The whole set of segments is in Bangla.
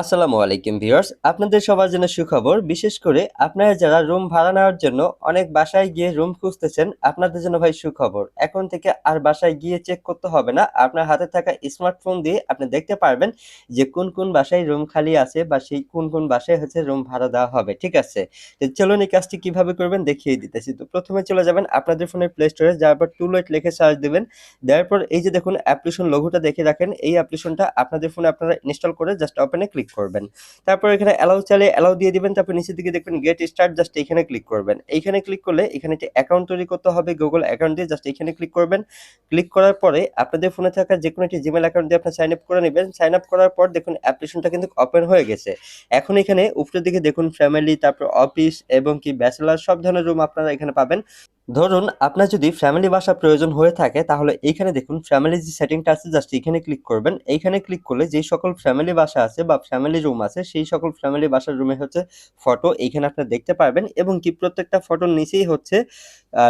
আসসালামু আলাইকুম ভিউয়ার্স, আপনাদের সবার জন্য সুখবর, বিশেষ করে আপনারা যারা রুম ভাড়া নেওয়ার জন্য অনেক বাসায় গিয়ে রুম খুঁজতেছেন, আপনাদের জন্য ভাই সুখবর। এখন থেকে আর বাসায় গিয়ে চেক করতে হবে না, আপনার হাতে থাকা স্মার্টফোন দিয়ে আপনি দেখতে পারবেন যে কোন কোন বাসায় রুম খালি আছে বা সেই কোন কোন বাসায় হচ্ছে রুম ভাড়া দেওয়া হবে, ঠিক আছে? তো চলুন এই কাজটি কীভাবে করবেন দেখিয়ে দিতেছি। তো প্রথমে চলে যাবেন আপনাদের ফোনের প্লে স্টোরে যাওয়ার পর টুলেট লিখে সার্চ দেবেন, দেওয়ার পর এই যে দেখুন অ্যাপ্লিকেশন লঘুটা দেখে রাখেন, এই অ্যাপ্লিকেশনটা আপনাদের ফোনে আপনারা ইনস্টল করে জাস্ট ওপেনে ক্লিক করবেন। তারপর এখানে অ্যালাউ চালিয়ে অ্যালাউ দিয়ে দিবেন, তারপর নিচের দিকে দেখবেন গেট স্টার্ট জাস্ট এখানে ক্লিক করবেন। এইখানে ক্লিক করলে এখানে একটি অ্যাকাউন্ট তৈরি করতে হবে গুগল অ্যাকাউন্ট দিয়ে জাস্ট এখানে ক্লিক করবেন। ক্লিক করার পরে আপনাদের ফোনে থাকা যে কোনো একটি জিমেল অ্যাকাউন্ট দিয়ে আপনার সাইন আপ করে নেবেন। সাইন আপ করার পর দেখুন অ্যাপ্লিকেশনটা কিন্তু ওপেন হয়ে গেছে। এখন এখানে উপরের দিকে দেখুন ফ্যামিলি তারপর অফিস এবং কি ব্যাচেলার সব ধরনের রুম আপনারা এখানে পাবেন। ধরুন, আপনার যদি ফ্যামিলি বাসা প্রয়োজন হয়ে থাকে, তাহলে এইখানে দেখুন ফ্যামিলি যে সেটিংটা আছে জাস্ট এখানে ক্লিক করবেন। এইখানে ক্লিক করলে যেই সকল ফ্যামিলি বাসা আছে বা ফ্যামিলি রুম আছে, সেই সকল ফ্যামিলি বাসার রুমে হচ্ছে ফটো এইখানে আপনারা দেখতে পারবেন এবং কি প্রত্যেকটা ফটোর নিচেই হচ্ছে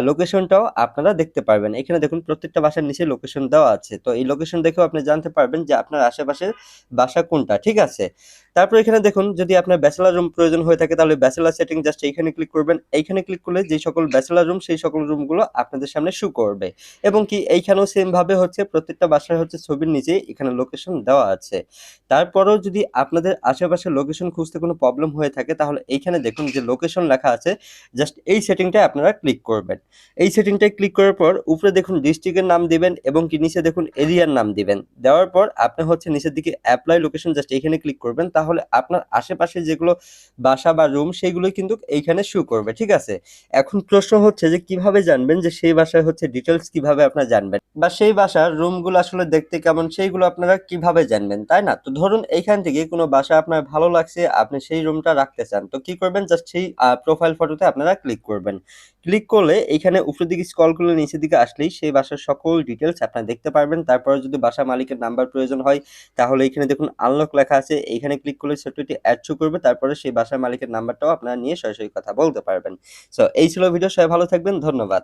লোকেশনটাও আপনারা দেখতে পারবেন। এখানে দেখুন, প্রত্যেকটা বাসার নিচে লোকেশন দেওয়া আছে। তো এই লোকেশন দেখেও আপনি জানতে পারবেন যে আপনার আশেপাশের বাসা কোনটা, ঠিক আছে? তারপর এখানে দেখুন, যদি আপনার ব্যাচেলার রুম প্রয়োজন হয়ে থাকে, তাহলে ব্যাচেলার সেটিং জাস্ট এইখানে ক্লিক করবেন। এইখানে ক্লিক করলে যে সকল ব্যাচেলার রুম সেই সকল রুমগুলো আপনাদের সামনে শু করবে। এবং কি এইখানেও সেম ভাবে হচ্ছে, প্রত্যেকটা বাসার হচ্ছে ছবির নিচে এখানে লোকেশন দেওয়া আছে। তারপরেও যদি আপনাদের আশেপাশে লোকেশন খুঁজতে কোনো প্রবলেম হয়ে থাকে, তাহলে এইখানে দেখুন যে লোকেশন লেখা আছে জাস্ট এই সেটিংটায় আপনারা ক্লিক করবেন। এই সেটিংটায় ক্লিক করার পর উপরে দেখুন ডিস্ট্রিক্টের নাম দিবেন এবং কি নিচে দেখুন এরিয়ার নাম দিবেন। দেওয়ার পর আপনি হচ্ছে নিচের দিকে অ্যাপ্লাই লোকেশন জাস্ট এখানে ক্লিক করবেন, তাহলে আপনার আশেপাশে যেগুলো বাসা বা রুম সেইগুলো কিন্তু এইখানে শু করবে, ঠিক আছে? এখন প্রশ্ন হচ্ছে যে কীভাবে জানবেন যে সেই বাসায় হচ্ছে ডিটেলস কীভাবে আপনারা জানবেন? বা সেই বাসার রুমগুলো আসলে দেখতে কেমন, সেইগুলো আপনারা কীভাবে জানবেন, তাই না? তো ধরুন এইখান থেকে কোনো বাসা আপনার ভালো লাগছে, আপনি সেই রুমটা রাখতে চান, তো কি করবেন? জাস্ট সেই প্রোফাইল ফটোতে আপনারা ক্লিক করবেন। ক্লিক করলে এখানে উপরের দিকে স্কল করলে নিচের দিকে আসলেই সেই বাসার সকল ডিটেলস আপনারা দেখতে পারবেন। তারপরে যদি বাসা মালিকের নাম্বার প্রয়োজন হয়, তাহলে এখানে দেখুন আনলক লেখা আছে। এইখানে ক্লিক করলে ছোট্ট অ্যাড শো করবে। তারপরে সেই বাসার মালিকের নাম্বারটাও আপনারা নিয়ে সরাসরি কথা বলতে পারবেন। সো এই ছিল ভিডিও সবাই ভালো থাকবেন। ধন্যবাদ।